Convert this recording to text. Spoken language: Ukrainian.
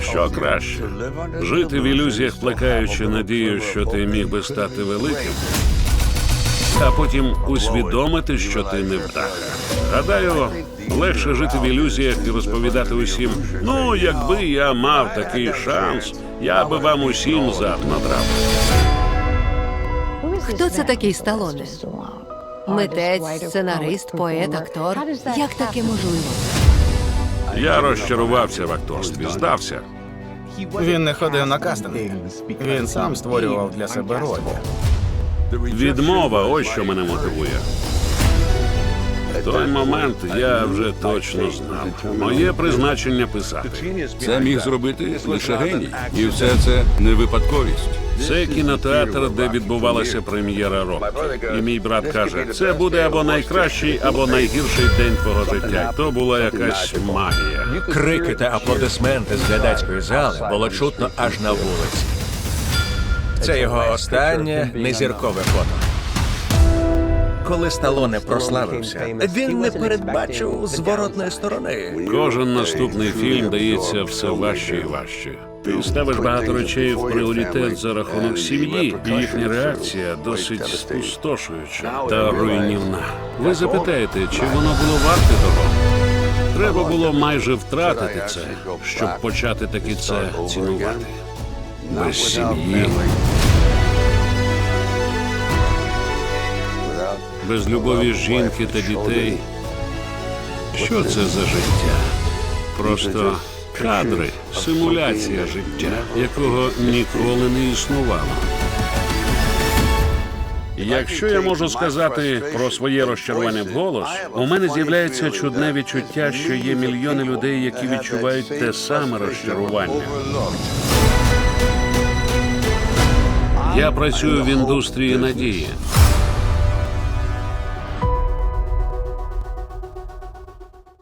Що краще? Жити в ілюзіях, плекаючи надію, що ти міг би стати великим, а потім усвідомити, що ти не вдаха. Гадаю, легше жити в ілюзіях і розповідати усім. Ну, якби я мав такий шанс, я би вам усім зад. Хто це такий Сталоне? Митець, сценарист, поет, актор. Як таке можливо? Я розчарувався в акторстві, здався. Він не ходив на кастинги. Він сам створював для себе ролі. Відмова, ось що мене мотивує. В той момент я вже точно знав. Моє призначення писати. Це міг зробити лише геній. І все це не випадковість. Це кінотеатр, де відбувалася прем'єра року. І мій брат каже: це буде або найкращий, або найгірший день твого життя. То була якась магія. Крики та аплодисменти з глядацької зали було чутно аж на вулиці. Це його останнє незіркове фото. Коли Сталоне прославився, він не передбачив зворотної сторони. Кожен наступний фільм дається все важче і важче. Ти ставиш багато речей в пріоритет за рахунок сім'ї, і їхня реакція досить спустошуюча та руйнівна. Ви запитаєте, чи воно було варте того? Треба було майже втратити це, щоб почати таки це цінувати. Без сім'ї, без любові жінки та дітей. Що це за життя? Просто кадри, симуляція життя, якого ніколи не існувало. Якщо я можу сказати про своє розчарування вголос, у мене з'являється чудне відчуття, що є мільйони людей, які відчувають те саме розчарування. Я працюю в індустрії надії.